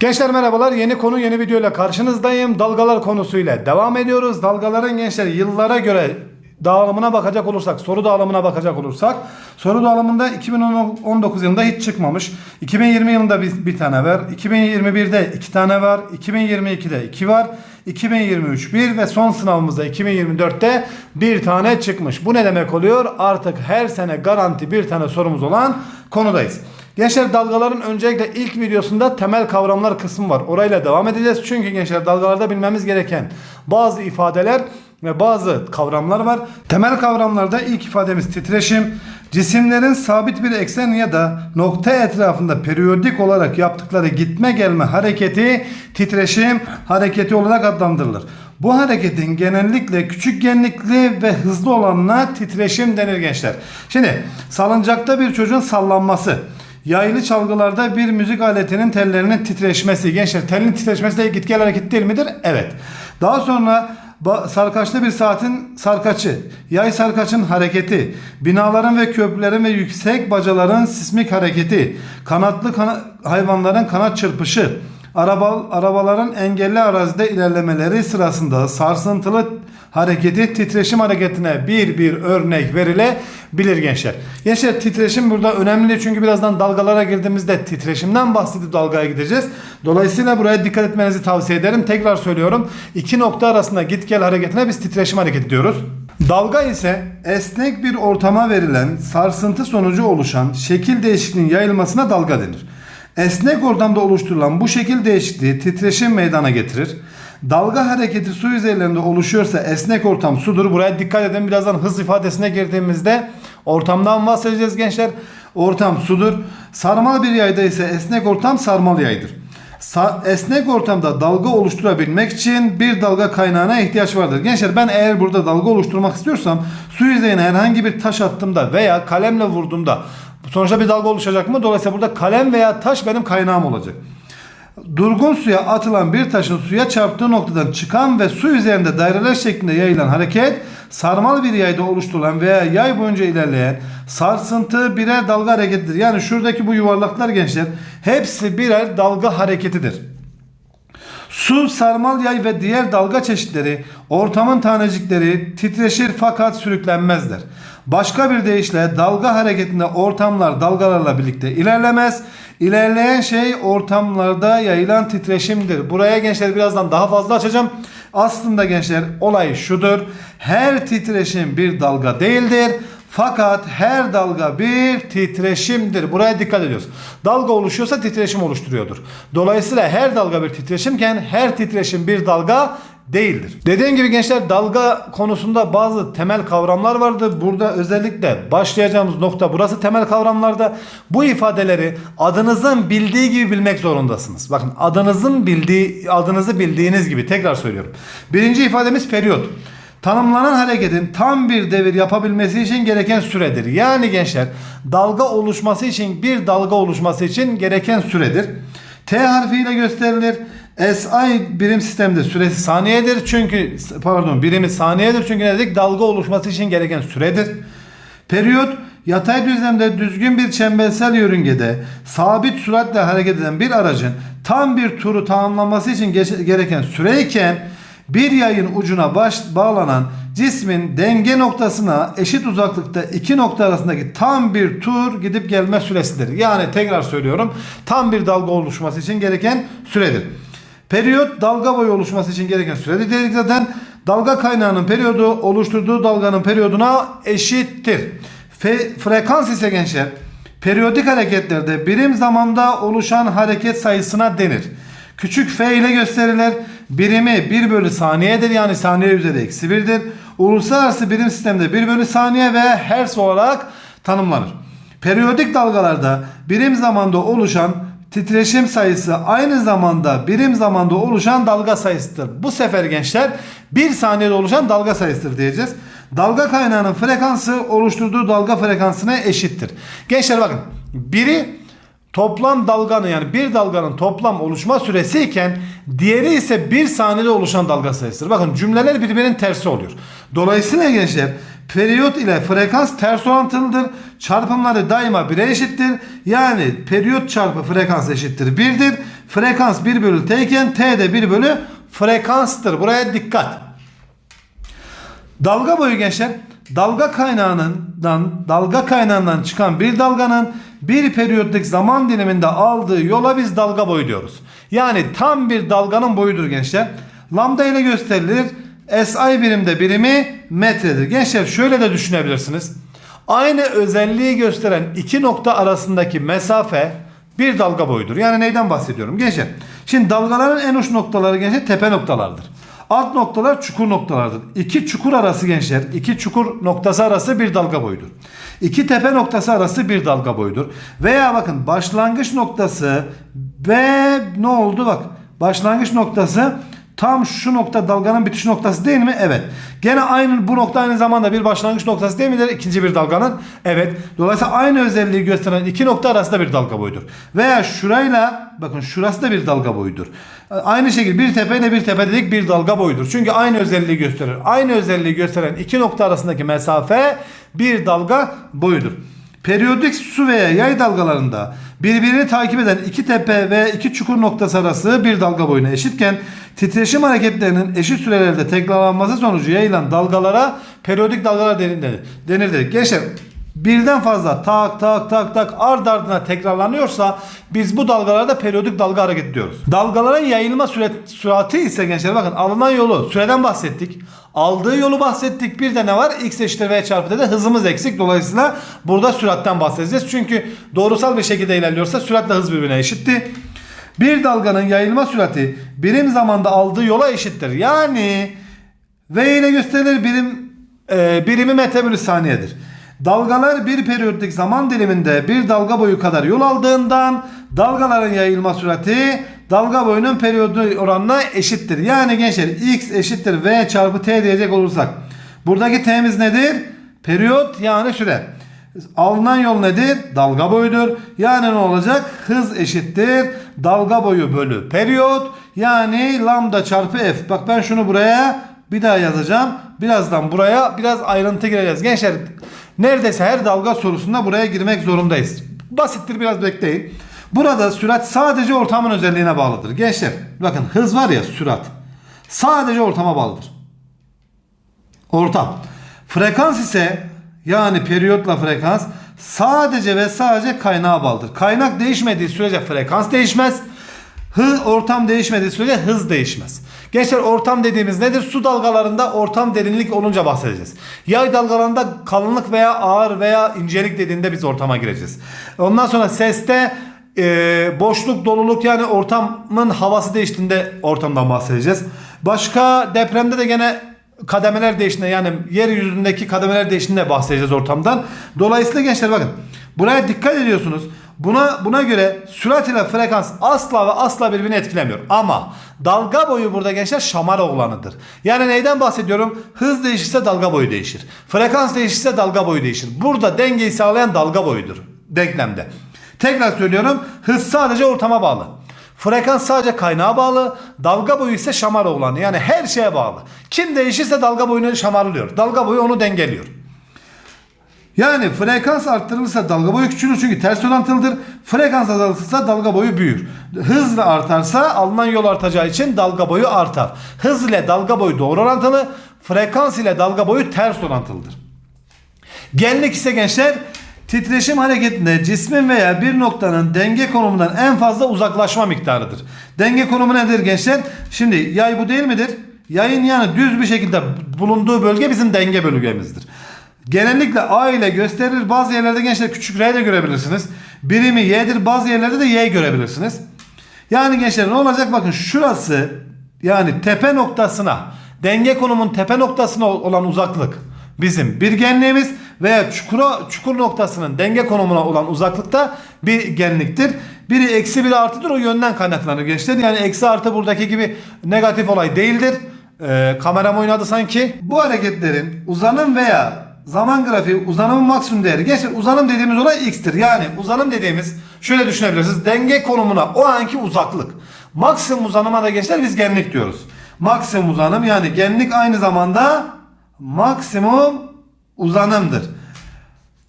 Gençler merhabalar. Yeni konu yeni video ile karşınızdayım. Dalgalar konusuyla devam ediyoruz. Dalgaların gençler yıllara göre dağılımına bakacak olursak, soru dağılımına bakacak olursak, soru dağılımında 2019 yılında hiç çıkmamış. 2020 yılında bir, bir tane var. 2021'de iki tane var. 2022'de iki var. 2023 bir ve son sınavımızda 2024'te bir tane çıkmış. Bu ne demek oluyor? Artık her sene garanti bir tane sorumuz olan konudayız. Gençler dalgaların öncelikle ilk videosunda temel kavramlar kısmı var. Orayla devam edeceğiz. Çünkü gençler dalgalarda bilmemiz gereken bazı ifadeler ve bazı kavramlar var. Temel kavramlarda ilk ifademiz titreşim. Cisimlerin sabit bir eksen ya da nokta etrafında periyodik olarak yaptıkları gitme gelme hareketi titreşim hareketi olarak adlandırılır. Bu hareketin genellikle küçük genlikli ve hızlı olanına titreşim denir gençler. Şimdi salıncakta bir çocuğun sallanması. Yaylı çalgılarda bir müzik aletinin tellerinin titreşmesi. Gençler telin titreşmesi de git gel hareket değil midir? Evet. Daha sonra sarkaçlı bir saatin sarkaçı, yay sarkaçın hareketi, binaların ve köprülerin ve yüksek bacaların sismik hareketi, kanatlı kana- hayvanların kanat çırpışı, araba arabaların engelli arazide ilerlemeleri sırasında sarsıntılı hareketi titreşim hareketine bir bir örnek verilebilir gençler. Gençler titreşim burada önemli çünkü birazdan dalgalara girdiğimizde titreşimden bahsedip dalgaya gideceğiz. Dolayısıyla buraya dikkat etmenizi tavsiye ederim. Tekrar söylüyorum. İki nokta arasında git gel hareketine biz titreşim hareketi diyoruz. Dalga ise esnek bir ortama verilen sarsıntı sonucu oluşan şekil değişikliğinin yayılmasına dalga denir. Esnek ortamda oluşturulan bu şekil değişikliği titreşim meydana getirir. Dalga hareketi su yüzeylerinde oluşuyorsa esnek ortam sudur. Buraya dikkat edin. Birazdan hız ifadesine girdiğimizde ortamdan bahsedeceğiz gençler. Ortam sudur. Sarmal bir yayda ise esnek ortam sarmal yaydır. Sa- esnek ortamda dalga oluşturabilmek için bir dalga kaynağına ihtiyaç vardır. Gençler ben eğer burada dalga oluşturmak istiyorsam su yüzeyine herhangi bir taş attığımda veya kalemle vurduğumda sonuçta bir dalga oluşacak mı? Dolayısıyla burada kalem veya taş benim kaynağım olacak. Durgun suya atılan bir taşın suya çarptığı noktadan çıkan ve su üzerinde daireler şeklinde yayılan hareket sarmal bir yayda oluşturulan veya yay boyunca ilerleyen sarsıntı birer dalga hareketidir. Yani şuradaki bu yuvarlaklar gençler hepsi birer dalga hareketidir. Su, sarmal yay ve diğer dalga çeşitleri ortamın tanecikleri titreşir fakat sürüklenmezler. Başka bir deyişle dalga hareketinde ortamlar dalgalarla birlikte ilerlemez. İlerleyen şey ortamlarda yayılan titreşimdir. Buraya gençler birazdan daha fazla açacağım. Aslında gençler olay şudur. Her titreşim bir dalga değildir. Fakat her dalga bir titreşimdir. Buraya dikkat ediyoruz. Dalga oluşuyorsa titreşim oluşturuyordur. Dolayısıyla her dalga bir titreşimken her titreşim bir dalga değildir. Dediğim gibi gençler dalga konusunda bazı temel kavramlar vardı. Burada özellikle başlayacağımız nokta burası temel kavramlarda. Bu ifadeleri adınızın bildiği gibi bilmek zorundasınız. Bakın adınızın bildiği adınızı bildiğiniz gibi tekrar söylüyorum. Birinci ifademiz periyot. Tanımlanan hareketin tam bir devir yapabilmesi için gereken süredir. Yani gençler dalga oluşması için bir dalga oluşması için gereken süredir. T harfiyle gösterilir. SI birim sistemde süresi saniyedir. Çünkü pardon birimi saniyedir. Çünkü ne dedik? Dalga oluşması için gereken süredir. Periyot yatay düzlemde düzgün bir çembersel yörüngede sabit süratle hareket eden bir aracın tam bir turu tamamlaması için gereken süreyken bir yayın ucuna baş bağlanan cismin denge noktasına eşit uzaklıkta iki nokta arasındaki tam bir tur gidip gelme süresidir. Yani tekrar söylüyorum tam bir dalga oluşması için gereken süredir. Periyot dalga boyu oluşması için gereken süredir dedik zaten. Dalga kaynağının periyodu oluşturduğu dalganın periyoduna eşittir. Fe- frekans ise gençler periyodik hareketlerde birim zamanda oluşan hareket sayısına denir. Küçük f ile gösterilir. Birimi 1 bölü saniyedir yani saniye üzeri eksi 1'dir. Uluslararası birim sistemde 1 bölü saniye ve hertz olarak tanımlanır. Periyodik dalgalarda birim zamanda oluşan titreşim sayısı aynı zamanda birim zamanda oluşan dalga sayısıdır. Bu sefer gençler 1 saniyede oluşan dalga sayısıdır diyeceğiz. Dalga kaynağının frekansı oluşturduğu dalga frekansına eşittir. Gençler bakın biri toplam dalganın yani bir dalganın toplam oluşma süresi iken diğeri ise bir saniyede oluşan dalga sayısıdır. Bakın cümleler birbirinin tersi oluyor. Dolayısıyla gençler periyot ile frekans ters orantılıdır. Çarpımları daima 1'e eşittir. Yani periyot çarpı frekans eşittir 1'dir. Frekans 1 bölü t iken t de 1 bölü frekanstır. Buraya dikkat. Dalga boyu gençler dalga kaynağından dalga kaynağından çıkan bir dalganın bir periyodik zaman diliminde aldığı yola biz dalga boyu diyoruz. Yani tam bir dalganın boyudur gençler. Lambda ile gösterilir. SI birimde birimi metredir. Gençler şöyle de düşünebilirsiniz. Aynı özelliği gösteren iki nokta arasındaki mesafe bir dalga boyudur. Yani neyden bahsediyorum? Gençler. Şimdi dalgaların en uç noktaları gençler tepe noktalardır. Alt noktalar çukur noktalardır. İki çukur arası gençler, iki çukur noktası arası bir dalga boyudur. İki tepe noktası arası bir dalga boyudur. Veya bakın başlangıç noktası ve ne oldu bak. Başlangıç noktası tam şu nokta dalganın bitiş noktası değil mi? Evet. Gene aynı bu nokta aynı zamanda bir başlangıç noktası değil midir? İkinci bir dalganın. Evet. Dolayısıyla aynı özelliği gösteren iki nokta arasında bir dalga boyudur. Veya şurayla bakın şurası da bir dalga boyudur. Aynı şekilde bir tepeyle bir tepe dedik bir dalga boyudur. Çünkü aynı özelliği gösterir. Aynı özelliği gösteren iki nokta arasındaki mesafe bir dalga boyudur. Periyodik su veya yay dalgalarında birbirini takip eden iki tepe ve iki çukur noktası arası bir dalga boyuna eşitken titreşim hareketlerinin eşit sürelerde tekrarlanması sonucu yayılan dalgalara periyodik dalgalar denir, dedik. Gençler birden fazla tak tak tak tak ard ardına tekrarlanıyorsa biz bu dalgalarda periyodik dalga hareketi diyoruz. Dalgaların yayılma süre, sürati ise gençler bakın alınan yolu süreden bahsettik. Aldığı yolu bahsettik. Bir de ne var? X eşittir V çarpı de hızımız eksik. Dolayısıyla burada süratten bahsedeceğiz. Çünkü doğrusal bir şekilde ilerliyorsa süratle hız birbirine eşitti. Bir dalganın yayılma sürati birim zamanda aldığı yola eşittir. Yani V ile gösterilir birim e, birimi metre bölü saniyedir. Dalgalar bir periyodik zaman diliminde bir dalga boyu kadar yol aldığından dalgaların yayılma sürati dalga boyunun periyodu oranına eşittir. Yani gençler x eşittir v çarpı t diyecek olursak buradaki t'miz nedir? Periyot yani süre. Alınan yol nedir? Dalga boyudur. Yani ne olacak? Hız eşittir. Dalga boyu bölü periyot. Yani lambda çarpı f. Bak ben şunu buraya bir daha yazacağım. Birazdan buraya biraz ayrıntı gireceğiz. Gençler neredeyse her dalga sorusunda buraya girmek zorundayız. Basittir biraz bekleyin. Burada sürat sadece ortamın özelliğine bağlıdır. Gençler bakın hız var ya sürat. Sadece ortama bağlıdır. Ortam. Frekans ise yani periyotla frekans sadece ve sadece kaynağa bağlıdır. Kaynak değişmediği sürece frekans değişmez. Hız, ortam değişmediği sürece hız değişmez. Gençler ortam dediğimiz nedir? Su dalgalarında ortam derinlik olunca bahsedeceğiz. Yay dalgalarında kalınlık veya ağır veya incelik dediğinde biz ortama gireceğiz. Ondan sonra seste e, boşluk, doluluk yani ortamın havası değiştiğinde ortamdan bahsedeceğiz. Başka depremde de gene kademeler değiştiğinde yani yeryüzündeki kademeler değiştiğinde bahsedeceğiz ortamdan. Dolayısıyla gençler bakın buraya dikkat ediyorsunuz. Buna buna göre sürat ile frekans asla ve asla birbirini etkilemiyor. Ama dalga boyu burada gençler şamar oğlanıdır. Yani neyden bahsediyorum? Hız değişirse dalga boyu değişir. Frekans değişirse dalga boyu değişir. Burada dengeyi sağlayan dalga boyudur denklemde. Tekrar söylüyorum. Hız sadece ortama bağlı. Frekans sadece kaynağa bağlı. Dalga boyu ise şamar oğlanı. Yani her şeye bağlı. Kim değişirse dalga boyunu şamarlıyor. Dalga boyu onu dengeliyor. Yani frekans arttırılırsa dalga boyu küçülür çünkü ters orantılıdır. Frekans azaltılırsa dalga boyu büyür. Hızla artarsa alınan yol artacağı için dalga boyu artar. Hız ile dalga boyu doğru orantılı. Frekans ile dalga boyu ters orantılıdır. Genlik ise gençler titreşim hareketinde cismin veya bir noktanın denge konumundan en fazla uzaklaşma miktarıdır. Denge konumu nedir gençler? Şimdi yay bu değil midir? Yayın yani düz bir şekilde bulunduğu bölge bizim denge bölgemizdir. Genellikle A ile gösterilir. Bazı yerlerde gençler küçük R de görebilirsiniz. Birimi Y'dir. Bazı yerlerde de Y görebilirsiniz. Yani gençler ne olacak? Bakın şurası yani tepe noktasına denge konumun tepe noktasına olan uzaklık bizim bir genliğimiz veya çukura, çukur noktasının denge konumuna olan uzaklıkta bir genliktir. Biri eksi biri artıdır o yönden kaynaklanır gençler. Yani eksi artı buradaki gibi negatif olay değildir. Ee, kameram oynadı sanki. Bu hareketlerin uzanım veya zaman grafiği uzanımın maksimum değeri. Gençler uzanım dediğimiz olay x'tir. Yani uzanım dediğimiz şöyle düşünebilirsiniz. Denge konumuna o anki uzaklık. Maksimum uzanıma da gençler biz genlik diyoruz. Maksimum uzanım yani genlik aynı zamanda maksimum uzanımdır.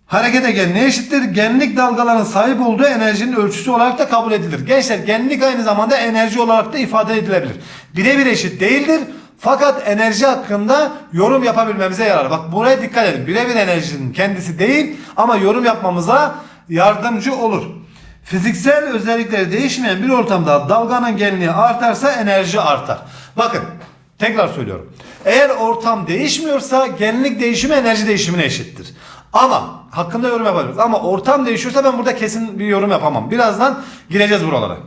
Hareket genliğe eşittir. Genlik dalgaların sahip olduğu enerjinin ölçüsü olarak da kabul edilir. Gençler genlik aynı zamanda enerji olarak da ifade edilebilir. Birebir eşit değildir. Fakat enerji hakkında yorum yapabilmemize yarar. Bak buraya dikkat edin. Birebir enerjinin kendisi değil ama yorum yapmamıza yardımcı olur. Fiziksel özellikleri değişmeyen bir ortamda dalganın genliği artarsa enerji artar. Bakın tekrar söylüyorum. Eğer ortam değişmiyorsa genlik değişimi enerji değişimine eşittir. Ama hakkında yorum yapabiliriz. Ama ortam değişiyorsa ben burada kesin bir yorum yapamam. Birazdan gireceğiz buralara.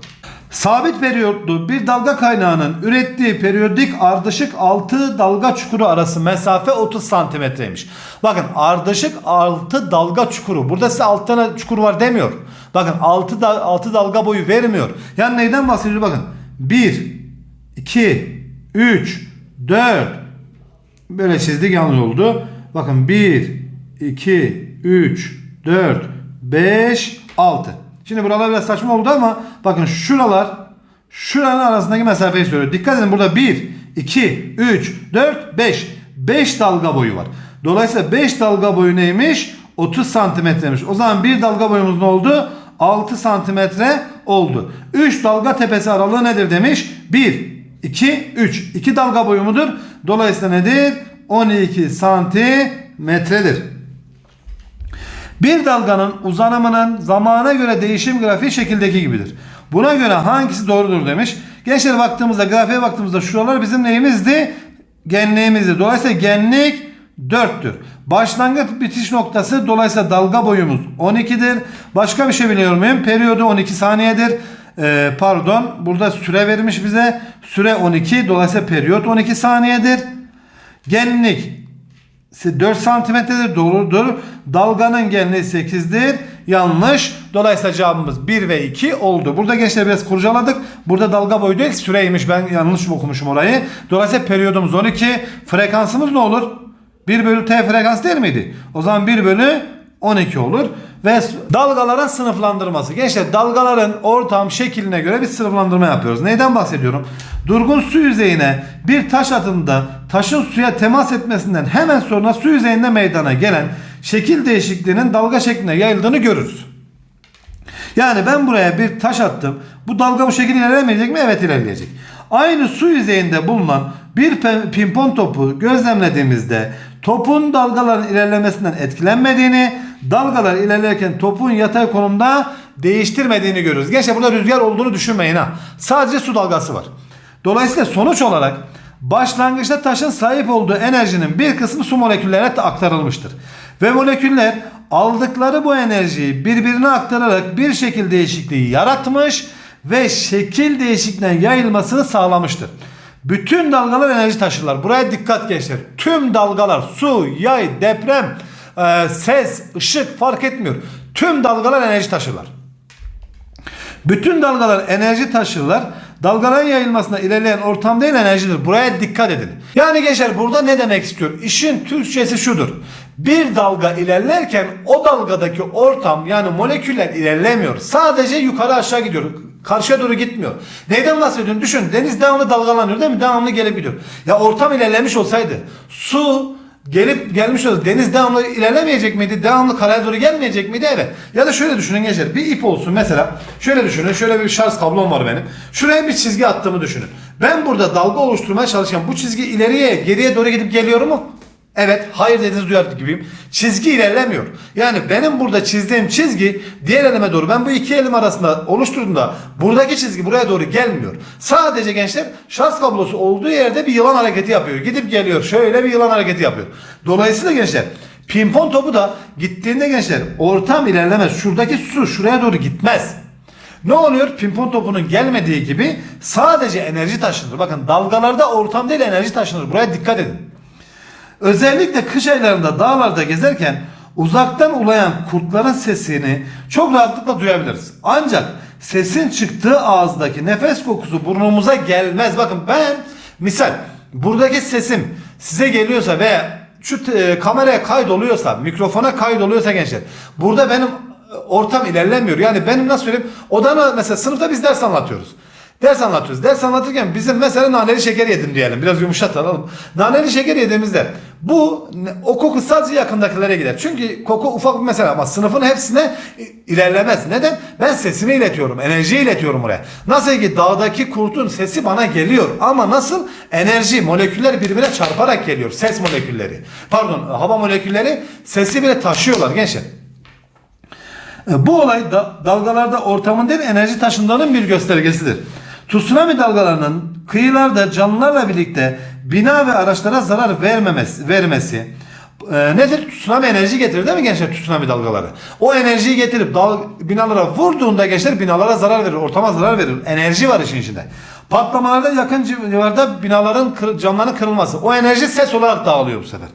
Sabit periyotlu bir dalga kaynağının ürettiği periyodik ardışık 6 dalga çukuru arası mesafe 30 santimetreymiş. Bakın ardışık 6 dalga çukuru. Burada size 6 tane çukur var demiyor. Bakın 6, da, 6 dalga boyu vermiyor. Yani neyden bahsediyor bakın. 1, 2, 3, 4, Böyle çizdik yanlış oldu. Bakın 1, 2, 3, 4, 5, 6. Şimdi buralar biraz saçma oldu ama bakın şuralar şuranın arasındaki mesafeyi söylüyor. Dikkat edin burada 1, 2, 3, 4, 5. 5 dalga boyu var. Dolayısıyla 5 dalga boyu neymiş? 30 santimetremiş. O zaman bir dalga boyumuz ne oldu? 6 santimetre oldu. 3 dalga tepesi aralığı nedir demiş? 1, 2, 3. 2 dalga boyu mudur? Dolayısıyla nedir? 12 santimetredir. Bir dalganın uzanımının zamana göre değişim grafiği şekildeki gibidir. Buna göre hangisi doğrudur demiş. Gençler baktığımızda grafiğe baktığımızda şuralar bizim neyimizdi? Genliğimizdi. Dolayısıyla genlik 4'tür. Başlangıç bitiş noktası dolayısıyla dalga boyumuz 12'dir. Başka bir şey biliyor muyum? Periyodu 12 saniyedir. Ee, pardon burada süre verilmiş bize. Süre 12 dolayısıyla periyot 12 saniyedir. Genlik 4 santimetredir doğrudur. Dalganın genliği 8'dir. Yanlış. Dolayısıyla cevabımız 1 ve 2 oldu. Burada gençler biraz kurcaladık. Burada dalga boyu değil süreymiş. Ben yanlış okumuşum orayı. Dolayısıyla periyodumuz 12. Frekansımız ne olur? 1 bölü t frekans değil miydi? O zaman 1 bölü 12 olur. Ve dalgaların sınıflandırması. Gençler dalgaların ortam şekline göre bir sınıflandırma yapıyoruz. Neyden bahsediyorum? Durgun su yüzeyine bir taş atında taşın suya temas etmesinden hemen sonra su yüzeyinde meydana gelen şekil değişikliğinin dalga şekline yayıldığını görürüz. Yani ben buraya bir taş attım. Bu dalga bu şekilde ilerlemeyecek mi? Evet ilerleyecek. Aynı su yüzeyinde bulunan bir pimpon topu gözlemlediğimizde topun dalgaların ilerlemesinden etkilenmediğini, dalgalar ilerlerken topun yatay konumda değiştirmediğini görürüz. Gençler burada rüzgar olduğunu düşünmeyin ha. Sadece su dalgası var. Dolayısıyla sonuç olarak başlangıçta taşın sahip olduğu enerjinin bir kısmı su moleküllerine aktarılmıştır. Ve moleküller aldıkları bu enerjiyi birbirine aktararak bir şekil değişikliği yaratmış ve şekil değişikliğine yayılmasını sağlamıştır. Bütün dalgalar enerji taşırlar. Buraya dikkat gençler. Tüm dalgalar su, yay, deprem, e, ses, ışık fark etmiyor. Tüm dalgalar enerji taşırlar. Bütün dalgalar enerji taşırlar. Dalgaların yayılmasına ilerleyen ortam değil enerjidir. Buraya dikkat edin. Yani gençler burada ne demek istiyor? İşin Türkçesi şudur. Bir dalga ilerlerken o dalgadaki ortam yani moleküller ilerlemiyor. Sadece yukarı aşağı gidiyor. Karşıya doğru gitmiyor. Neyden bahsediyorsun? Düşün deniz devamlı dalgalanıyor değil mi? Devamlı gelip gidiyor. Ya ortam ilerlemiş olsaydı su gelip gelmiş olsa deniz devamlı ilerlemeyecek miydi? Devamlı karaya doğru gelmeyecek miydi? Evet. Ya da şöyle düşünün gençler. Bir ip olsun mesela. Şöyle düşünün. Şöyle bir şarj kablom var benim. Şuraya bir çizgi attığımı düşünün. Ben burada dalga oluşturmaya çalışırken bu çizgi ileriye geriye doğru gidip geliyor mu? Evet, hayır dediğiniz duyar gibiyim. Çizgi ilerlemiyor. Yani benim burada çizdiğim çizgi diğer elime doğru ben bu iki elim arasında oluşturduğumda buradaki çizgi buraya doğru gelmiyor. Sadece gençler şarj kablosu olduğu yerde bir yılan hareketi yapıyor. Gidip geliyor. Şöyle bir yılan hareketi yapıyor. Dolayısıyla gençler pimpon topu da gittiğinde gençler ortam ilerlemez. Şuradaki su şuraya doğru gitmez. Ne oluyor? Pimpon topunun gelmediği gibi sadece enerji taşınır. Bakın dalgalarda ortam değil enerji taşınır. Buraya dikkat edin. Özellikle kış aylarında dağlarda gezerken uzaktan ulayan kurtların sesini çok rahatlıkla duyabiliriz. Ancak sesin çıktığı ağızdaki nefes kokusu burnumuza gelmez. Bakın ben misal buradaki sesim size geliyorsa veya şu e, kameraya kaydoluyorsa, mikrofona kaydoluyorsa gençler. Burada benim e, ortam ilerlemiyor. Yani benim nasıl söyleyeyim? Odana mesela sınıfta biz ders anlatıyoruz. Ders anlatıyoruz. Ders anlatırken bizim mesela naneli şeker yedim diyelim. Biraz yumuşatalım. Naneli şeker yediğimizde bu o koku sadece yakındakilere gider. Çünkü koku ufak bir mesele ama sınıfın hepsine ilerlemez. Neden? Ben sesimi iletiyorum. Enerjiyi iletiyorum oraya. Nasıl ki dağdaki kurtun sesi bana geliyor. Ama nasıl? Enerji, moleküller birbirine çarparak geliyor. Ses molekülleri. Pardon hava molekülleri sesi bile taşıyorlar gençler. E, Bu olay da, dalgalarda ortamın değil enerji taşındığının bir göstergesidir. Tsunami dalgalarının kıyılarda canlılarla birlikte bina ve araçlara zarar vermemesi, vermesi e, nedir? Tsunami enerji getirir değil mi gençler tsunami dalgaları? O enerjiyi getirip dal, binalara vurduğunda gençler binalara zarar verir, ortama zarar verir. Enerji var işin içinde. Patlamalarda yakın civarda binaların, kır, camların kırılması. O enerji ses olarak dağılıyor bu sefer.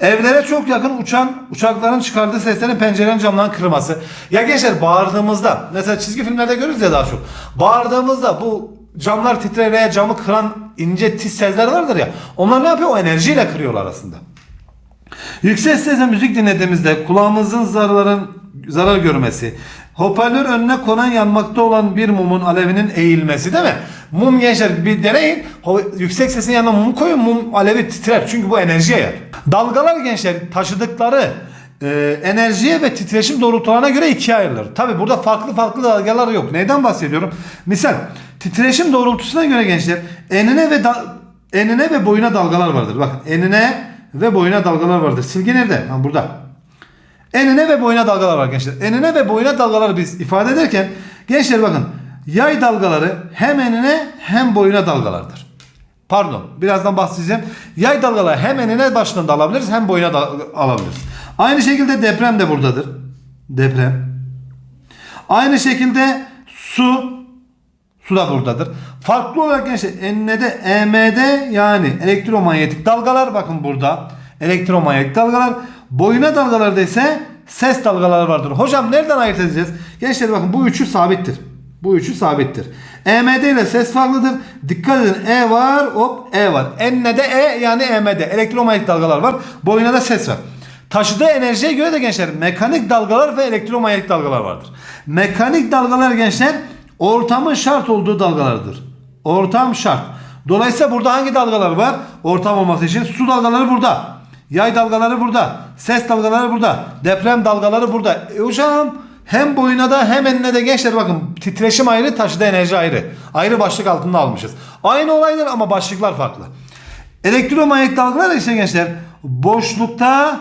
Evlere çok yakın uçan uçakların çıkardığı seslerin pencerelerin camlarının kırılması. Ya gençler bağırdığımızda mesela çizgi filmlerde görürüz ya daha çok. Bağırdığımızda bu camlar titrer veya camı kıran ince tiz sesler vardır ya. Onlar ne yapıyor? O enerjiyle kırıyorlar aslında. Yüksek sesle müzik dinlediğimizde kulağımızın zararların zarar görmesi, hoparlör önüne konan yanmakta olan bir mumun alevinin eğilmesi değil mi? Mum gençler bir deneyin. Yüksek sesin yanına mum koyun mum alevi titrer. Çünkü bu enerjiye yer. Dalgalar gençler taşıdıkları e, enerjiye ve titreşim doğrultularına göre ikiye ayrılır. Tabi burada farklı farklı dalgalar yok. Neyden bahsediyorum? Misal titreşim doğrultusuna göre gençler enine ve enine ve boyuna dalgalar vardır. Bakın enine ve boyuna dalgalar vardır. Silgi nerede? Ha burada. Enine ve boyuna dalgalar var gençler. Enine ve boyuna dalgaları biz ifade ederken gençler bakın yay dalgaları hem enine hem boyuna dalgalardır. Pardon birazdan bahsedeceğim. Yay dalgaları hem enine başlığında alabiliriz hem boyuna da alabiliriz. Aynı şekilde deprem de buradadır. Deprem. Aynı şekilde su Su da buradadır. Farklı olarak gençler enine EM'de yani elektromanyetik dalgalar bakın burada. Elektromanyetik dalgalar. Boyuna dalgalarda ise ses dalgaları vardır. Hocam nereden ayırt edeceğiz? Gençler bakın bu üçü sabittir. Bu üçü sabittir. EMD ile ses farklıdır. Dikkat edin E var hop E var. Enine de E yani EMD. Elektromanyetik dalgalar var. Boyuna da ses var. Taşıdığı enerjiye göre de gençler mekanik dalgalar ve elektromanyetik dalgalar vardır. Mekanik dalgalar gençler ortamın şart olduğu dalgalardır. Ortam şart. Dolayısıyla burada hangi dalgalar var? Ortam olması için su dalgaları burada. Yay dalgaları burada. Ses dalgaları burada. Deprem dalgaları burada. E hocam hem boyuna da hem enine de gençler bakın titreşim ayrı taşıdığı enerji ayrı. Ayrı başlık altında almışız. Aynı olaydır ama başlıklar farklı. Elektromanyetik dalgalar ise gençler boşlukta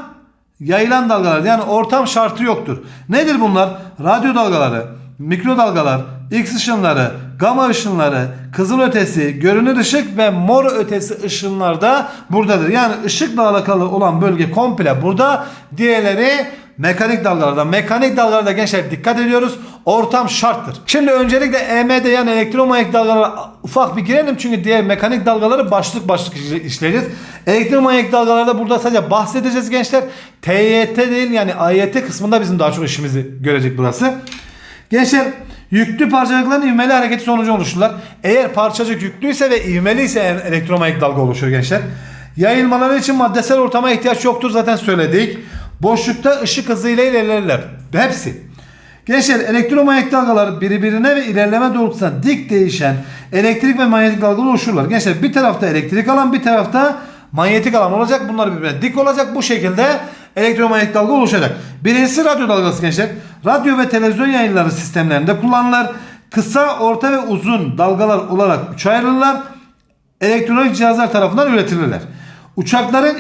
yayılan dalgalar yani ortam şartı yoktur. Nedir bunlar? Radyo dalgaları, mikrodalgalar, X ışınları, gama ışınları, kızıl ötesi, görünür ışık ve mor ötesi ışınlar da buradadır. Yani ışıkla alakalı olan bölge komple burada. Diğerleri mekanik dalgalarda. Mekanik dalgalarda gençler dikkat ediyoruz. Ortam şarttır. Şimdi öncelikle EM'de yani elektromanyetik dalgalara ufak bir girelim. Çünkü diğer mekanik dalgaları başlık başlık işleyeceğiz. Elektromanyetik dalgalarda burada sadece bahsedeceğiz gençler. TYT değil yani AYT kısmında bizim daha çok işimizi görecek burası. Gençler yüklü parçacıkların ivmeli hareketi sonucu oluşurlar. Eğer parçacık yüklüyse ve ivmeliyse e- elektromanyetik dalga oluşur gençler. Yayılmaları için maddesel ortama ihtiyaç yoktur zaten söyledik. Boşlukta ışık hızıyla ilerlerler. Hepsi. Gençler elektromanyetik dalgalar birbirine ve ilerleme doğrultusunda dik değişen elektrik ve manyetik dalgalar oluşurlar. Gençler bir tarafta elektrik alan bir tarafta manyetik alan olacak. Bunlar birbirine dik olacak. Bu şekilde elektromanyetik dalga oluşacak. Birincisi radyo dalgası gençler. Radyo ve televizyon yayınları sistemlerinde kullanılır. Kısa, orta ve uzun dalgalar olarak üçe ayrılırlar. Elektronik cihazlar tarafından üretilirler. Uçakların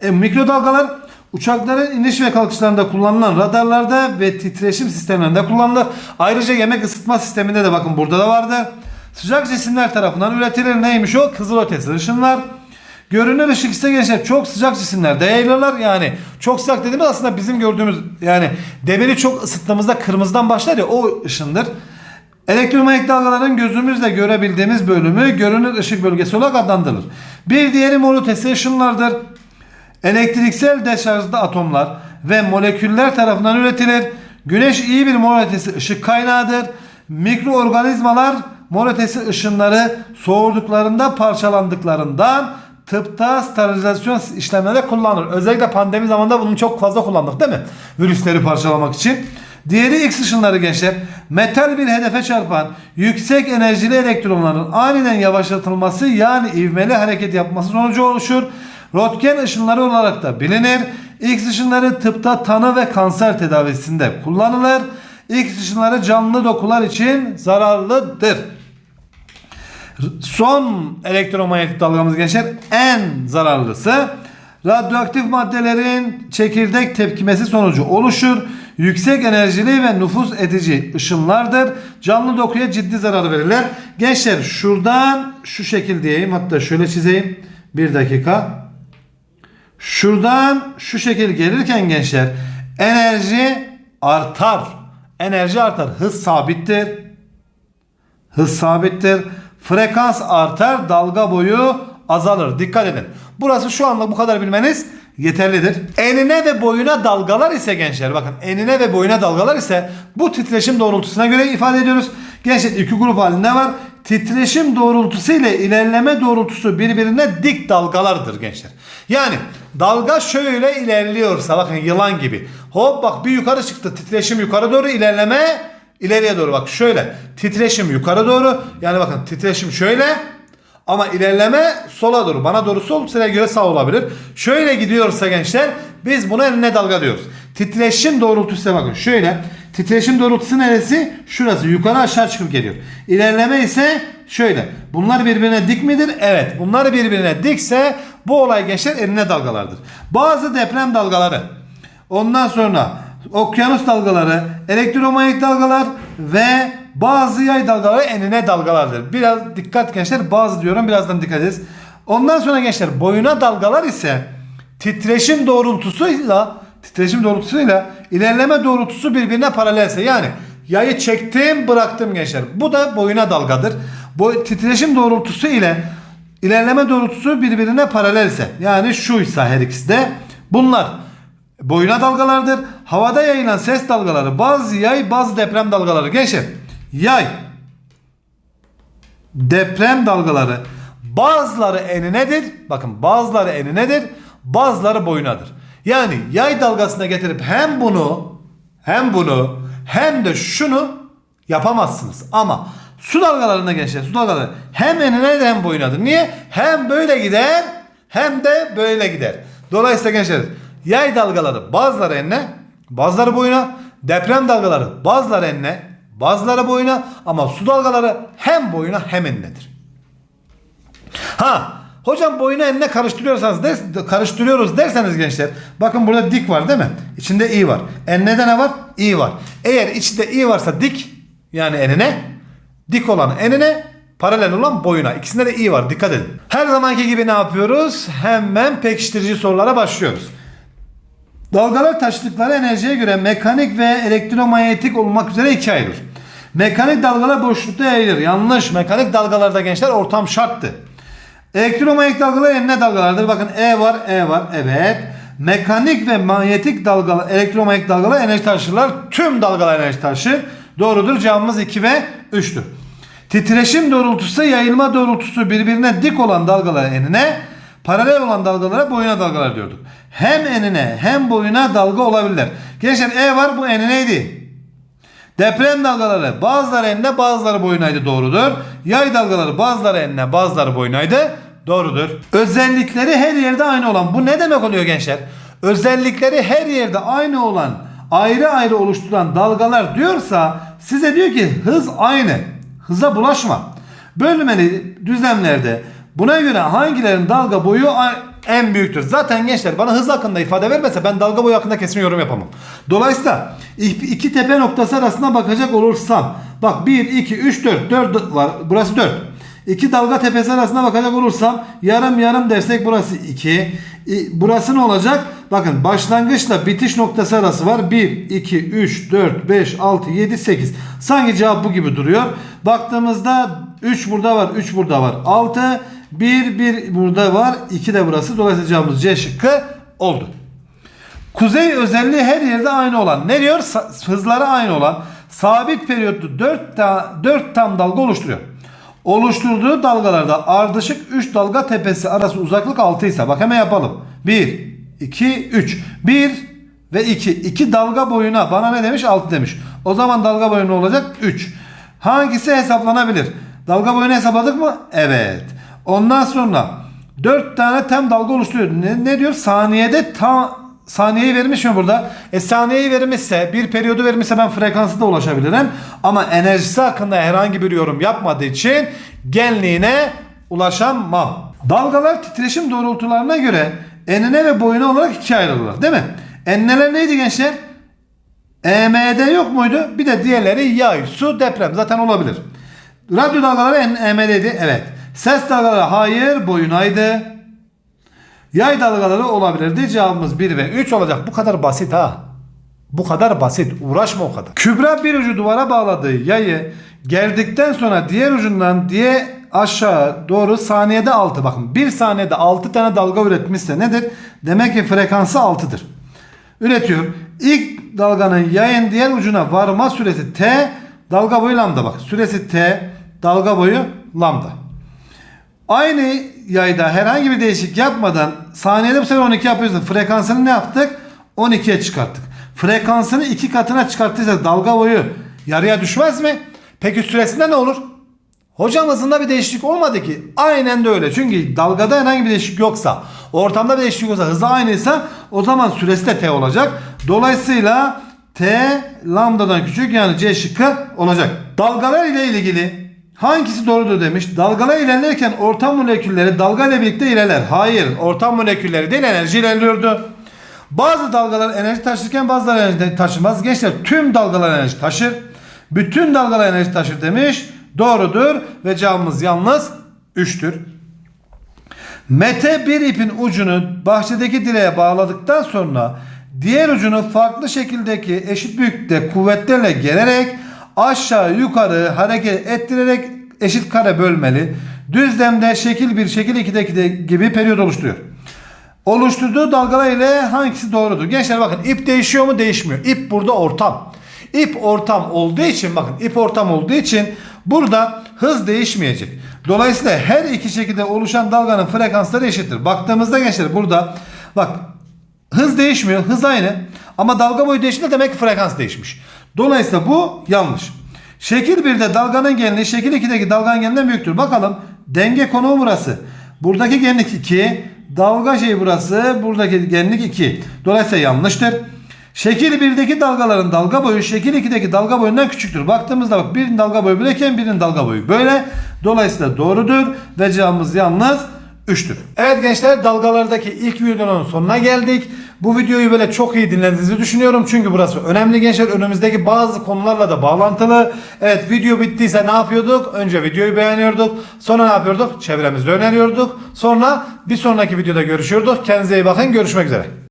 e, mikrodalgalar uçakların iniş ve kalkışlarında kullanılan radarlarda ve titreşim sistemlerinde kullanılır. Ayrıca yemek ısıtma sisteminde de bakın burada da vardı. Sıcak cisimler tarafından üretilir. Neymiş o? Kızılötesi ışınlar. Görünür ışık ise gençler çok sıcak cisimlerde yayılırlar. Yani çok sıcak dediğimiz aslında bizim gördüğümüz yani demiri çok ısıttığımızda kırmızıdan başlar ya o ışındır. Elektromanyetik dalgaların gözümüzle görebildiğimiz bölümü görünür ışık bölgesi olarak adlandırılır. Bir diğeri ışınlardır. Elektriksel deşarjlı atomlar ve moleküller tarafından üretilir. Güneş iyi bir mor ötesi ışık kaynağıdır. Mikroorganizmalar mor ötesi ışınları soğuduklarında parçalandıklarından tıpta sterilizasyon işlemlerinde kullanılır. Özellikle pandemi zamanında bunu çok fazla kullandık değil mi? Virüsleri parçalamak için. Diğeri X ışınları gençler. Metal bir hedefe çarpan yüksek enerjili elektronların aniden yavaşlatılması yani ivmeli hareket yapması sonucu oluşur. Röntgen ışınları olarak da bilinir. X ışınları tıpta tanı ve kanser tedavisinde kullanılır. X ışınları canlı dokular için zararlıdır. Son elektromanyetik dalgamız gençler en zararlısı radyoaktif maddelerin çekirdek tepkimesi sonucu oluşur. Yüksek enerjili ve nüfuz edici ışınlardır. Canlı dokuya ciddi zarar verirler. Gençler şuradan şu şekil diyeyim hatta şöyle çizeyim. Bir dakika. Şuradan şu şekil gelirken gençler enerji artar. Enerji artar. Hız sabittir. Hız sabittir. Frekans artar, dalga boyu azalır. Dikkat edin. Burası şu anlık bu kadar bilmeniz yeterlidir. Enine ve boyuna dalgalar ise gençler bakın enine ve boyuna dalgalar ise bu titreşim doğrultusuna göre ifade ediyoruz. Gençler iki grup halinde var. Titreşim doğrultusu ile ilerleme doğrultusu birbirine dik dalgalardır gençler. Yani dalga şöyle ilerliyorsa bakın yılan gibi. Hop bak bir yukarı çıktı titreşim yukarı doğru ilerleme ileriye doğru bak şöyle titreşim yukarı doğru yani bakın titreşim şöyle ama ilerleme sola doğru bana doğru sol size göre sağ olabilir. Şöyle gidiyorsa gençler biz buna enine dalga diyoruz. Titreşim doğrultusu bakın şöyle titreşim doğrultusu neresi? Şurası yukarı aşağı çıkıp geliyor. İlerleme ise şöyle. Bunlar birbirine dik midir? Evet. Bunlar birbirine dikse bu olay gençler enine dalgalardır. Bazı deprem dalgaları Ondan sonra okyanus dalgaları, elektromanyetik dalgalar ve bazı yay dalgaları enine dalgalardır. Biraz dikkat gençler bazı diyorum birazdan dikkat ediniz. Ondan sonra gençler boyuna dalgalar ise titreşim doğrultusuyla titreşim doğrultusuyla ilerleme doğrultusu birbirine paralelse yani yayı çektim bıraktım gençler. Bu da boyuna dalgadır. Bu titreşim doğrultusu ile ilerleme doğrultusu birbirine paralelse yani şuysa her ikisi de bunlar boyuna dalgalardır. Havada yayılan ses dalgaları bazı yay bazı deprem dalgaları. Gençler yay deprem dalgaları bazıları eninedir. Bakın bazıları eninedir. Bazıları boyunadır. Yani yay dalgasına getirip hem bunu hem bunu hem de şunu yapamazsınız. Ama su dalgalarına gençler su dalgaları hem eninedir hem boyunadır. Niye? Hem böyle gider hem de böyle gider. Dolayısıyla gençler yay dalgaları bazıları enine bazıları boyuna deprem dalgaları bazıları enine bazıları boyuna ama su dalgaları hem boyuna hem eninedir. Ha hocam boyunu enine karıştırıyorsanız der, karıştırıyoruz derseniz gençler bakın burada dik var değil mi? İçinde i var. Enine ne var? i var. Eğer içinde i varsa dik yani enine dik olan enine paralel olan boyuna. İkisinde de i var. Dikkat edin. Her zamanki gibi ne yapıyoruz? Hemen pekiştirici sorulara başlıyoruz. Dalgalar taşıdıkları enerjiye göre mekanik ve elektromanyetik olmak üzere ikiye ayrılır. Mekanik dalgalar boşlukta yayılır. Yanlış. Mekanik dalgalarda gençler ortam şarttı. Elektromanyetik dalgalar enine dalgalardır. Bakın E var, E var. Evet. Mekanik ve manyetik dalgalar, elektromanyetik dalgalar enerji taşırlar. Tüm dalgalar enerji taşır. Doğrudur. Cevabımız 2 ve 3'tür. Titreşim doğrultusu, yayılma doğrultusu birbirine dik olan dalgalar enine, paralel olan dalgalara boyuna dalgalar diyorduk. Hem enine hem boyuna dalga olabilirler. Gençler E var bu enineydi. Deprem dalgaları bazıları enine bazıları boyunaydı doğrudur. Yay dalgaları bazıları enine bazıları boyunaydı doğrudur. Özellikleri her yerde aynı olan bu ne demek oluyor gençler? Özellikleri her yerde aynı olan ayrı ayrı oluşturulan dalgalar diyorsa size diyor ki hız aynı. Hıza bulaşma. Bölmeli düzlemlerde buna göre hangilerin dalga boyu en büyüktür. Zaten gençler bana hız hakkında ifade vermese ben dalga boyu hakkında kesin yorum yapamam. Dolayısıyla iki tepe noktası arasına bakacak olursam bak 1, 2, 3, 4, 4 var. Burası 4. İki dalga tepesi arasına bakacak olursam yarım yarım dersek burası 2. Burası ne olacak? Bakın başlangıçla bitiş noktası arası var. 1, 2, 3, 4, 5, 6, 7, 8. Sanki cevap bu gibi duruyor. Baktığımızda 3 burada var, 3 burada var. 6, 1, 1 burada var, 2 de burası. Dolayısıyla cevabımız C şıkkı oldu. Kuzey özelliği her yerde aynı olan. Ne diyor? Hızları aynı olan sabit periyotlu 4, ta- 4 tam dalga oluşturuyor. Oluşturduğu dalgalarda ardışık 3 dalga tepesi arası uzaklık 6 ise bak hemen yapalım. 1, 2, 3. 1 ve 2. 2 dalga boyuna bana ne demiş? 6 demiş. O zaman dalga boyu ne olacak? 3. Hangisi hesaplanabilir? Dalga boyunu hesapladık mı? Evet. Ondan sonra 4 tane tem dalga oluşturuyor. Ne, ne diyor? Saniyede ta, saniyeyi vermiş mi burada? E saniyeyi vermişse, bir periyodu vermişse ben frekansı da ulaşabilirim. Ama enerjisi hakkında herhangi bir yorum yapmadığı için genliğine ulaşamam. Dalgalar titreşim doğrultularına göre enine ve boyuna olarak ikiye ayrılırlar değil mi? Enneler neydi gençler? EMD yok muydu? Bir de diğerleri yay, su, deprem zaten olabilir. Radyo dalgaları EMD'ydi. Evet. Ses dalgaları hayır, boyunaydı. Yay dalgaları olabilirdi. Cevabımız 1 ve 3 olacak. Bu kadar basit ha. Bu kadar basit. Uğraşma o kadar. Kübra bir ucu duvara bağladığı yayı geldikten sonra diğer ucundan diye aşağı doğru saniyede 6 bakın. Bir saniyede 6 tane dalga üretmişse nedir? Demek ki frekansı 6'dır. Üretiyor. İlk dalganın yayın diğer ucuna varma süresi t, dalga boyu lambda bak. Süresi t, dalga boyu lambda. Aynı yayda herhangi bir değişik yapmadan saniyede bu sefer 12 yapıyorsun. Frekansını ne yaptık? 12'ye çıkarttık. Frekansını iki katına çıkarttıysa dalga boyu yarıya düşmez mi? Peki süresinde ne olur? Hocam hızında bir değişiklik olmadı ki. Aynen de öyle. Çünkü dalgada herhangi bir değişiklik yoksa, ortamda bir değişiklik yoksa, hızı aynıysa o zaman süresi de t olacak. Dolayısıyla t lambdadan küçük yani c şıkkı olacak. Dalgalar ile ilgili hangisi doğrudur demiş. Dalgalar ilerlerken ortam molekülleri dalga ile birlikte ilerler. Hayır, ortam molekülleri değil enerji ilerliyordu. Bazı dalgalar enerji taşırken bazıları enerji taşımaz. Gençler tüm dalgalar enerji taşır. Bütün dalgalar enerji taşır demiş. Doğrudur ve cevabımız yalnız 3'tür. Mete bir ipin ucunu bahçedeki direğe bağladıktan sonra diğer ucunu farklı şekildeki eşit büyüklükte kuvvetlerle gererek aşağı yukarı hareket ettirerek eşit kare bölmeli. Düzlemde şekil 1, şekil 2'deki de gibi periyot oluşturuyor. Oluşturduğu dalgalar ile hangisi doğrudur? Gençler bakın ip değişiyor mu? Değişmiyor. İp burada ortam. İp ortam olduğu için bakın ip ortam olduğu için burada hız değişmeyecek. Dolayısıyla her iki şekilde oluşan dalganın frekansları eşittir. Baktığımızda gençler burada bak hız değişmiyor. Hız aynı. Ama dalga boyu değişti demek ki frekans değişmiş. Dolayısıyla bu yanlış. Şekil 1'de dalganın genliği şekil 2'deki dalganın genliğinden büyüktür. Bakalım denge konuğu burası. Buradaki genlik 2. Dalga şey burası. Buradaki genlik 2. Dolayısıyla yanlıştır. Şekil 1'deki dalgaların dalga boyu şekil 2'deki dalga boyundan küçüktür. Baktığımızda bak birinin dalga boyu böyleyken birinin dalga boyu böyle. Dolayısıyla doğrudur ve cevabımız yalnız 3'tür. Evet gençler dalgalardaki ilk videonun sonuna geldik. Bu videoyu böyle çok iyi dinlediğinizi düşünüyorum. Çünkü burası önemli gençler. Önümüzdeki bazı konularla da bağlantılı. Evet video bittiyse ne yapıyorduk? Önce videoyu beğeniyorduk. Sonra ne yapıyorduk? Çevremizde öneriyorduk. Sonra bir sonraki videoda görüşüyorduk. Kendinize iyi bakın. Görüşmek üzere.